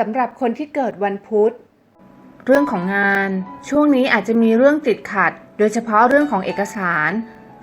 สำหรับคนที่เกิดวันพุธ เรื่องของงาน ช่วงนี้อาจจะมีเรื่องติดขัด โดยเฉพาะเรื่องของเอกสาร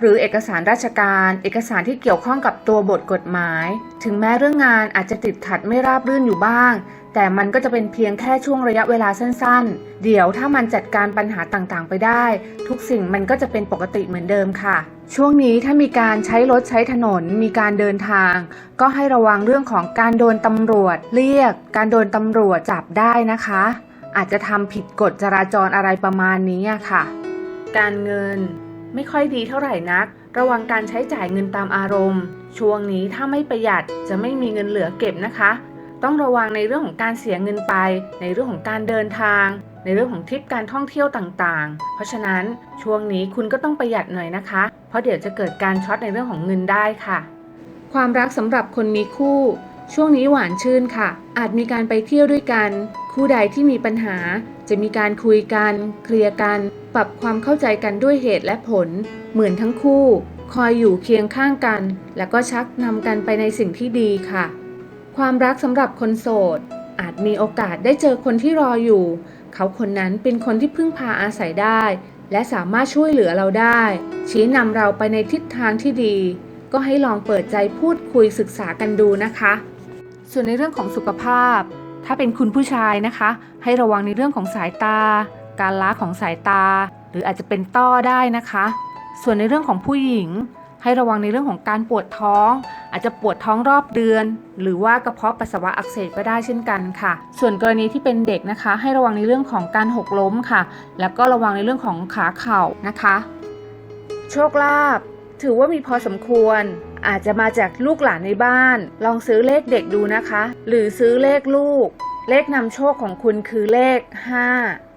หรือเอกสารราชการ เอกสารที่เกี่ยวข้องกับตัวบทกฎหมาย ถึงแม้เรื่องงานอาจจะติดขัดไม่ราบรื่นอยู่บ้าง แต่มันก็จะเป็นเพียงแค่ช่วงระยะเวลาสั้นๆ เดี๋ยวถ้ามันจัดการปัญหาต่างๆ ไปได้ ทุกสิ่งมันก็จะเป็นปกติเหมือนเดิมค่ะ ช่วงนี้ถ้ามีการใช้รถใช้ถนน มีการเดินทาง ก็ให้ระวังเรื่องของการโดนตำรวจ เรียก การโดนตำรวจจับได้นะคะ อาจจะทำผิดกฎจราจรอะไรประมาณนี้ค่ะ การเงิน ไม่ค่อยดีเท่าไหร่นัก ระวังการใช้จ่ายเงินตามอารมณ์ ช่วงนี้ถ้าไม่ประหยัดจะไม่มีเงินเหลือเก็บนะคะ ต้องระวังในเรื่องของการเสียเงินไป ในเรื่องของการเดินทาง ในเรื่องของทริปการท่องเที่ยวต่างๆ เพราะฉะนั้นช่วงนี้คุณก็ต้องประหยัดหน่อยนะคะ เพราะเดี๋ยวจะเกิดการช็อตในเรื่องของเงินได้ค่ะ ความรักสำหรับคนมีคู่ ช่วงนี้หวานชื่นค่ะ อาจมีการไปเที่ยวด้วยกัน คู่ใดที่มีปัญหา จะมีการคุยกัน เคลียร์กัน ปรับความเข้าใจกันด้วยเหตุและผล เหมือนทั้งคู่ คอยอยู่เคียงข้างกัน แล้วก็ชักนำกันไปในสิ่งที่ดีค่ะ ความรักสำหรับคนโสด อาจมีโอกาสได้เจอคนที่รออยู่ เขาคนนั้นเป็นคนที่พึ่งพาอาศัยได้ และสามารถช่วยเหลือเราได้ ชี้นำเราไปในทิศทางที่ดี ก็ให้ลองเปิดใจพูดคุยศึกษากันดูนะคะ ส่วนในเรื่องของสุขภาพ ถ้าเป็นคุณผู้ชายนะคะ ให้ระวังในเรื่องของสายตา การล้าของสายตา หรืออาจจะเป็นต้อได้นะคะ ส่วนในเรื่องของผู้หญิง ให้ระวังในเรื่องของการปวดท้อง อาจจะปวดท้องรอบเดือน หรือว่ากระเพาะปัสสาวะอักเสบก็ได้เช่นกันค่ะ ส่วนกรณีที่เป็นเด็กนะคะ ให้ระวังในเรื่องของการหกล้มค่ะ แล้วก็ระวังในเรื่องของขาเข่านะคะ โชคลาภถือว่ามีพอสมควร อาจจะมาจากลูกหลานในบ้าน ลองซื้อเลขเด็กดูนะคะ หรือซื้อเลขลูก เลขนำโชคของคุณคือเลข 5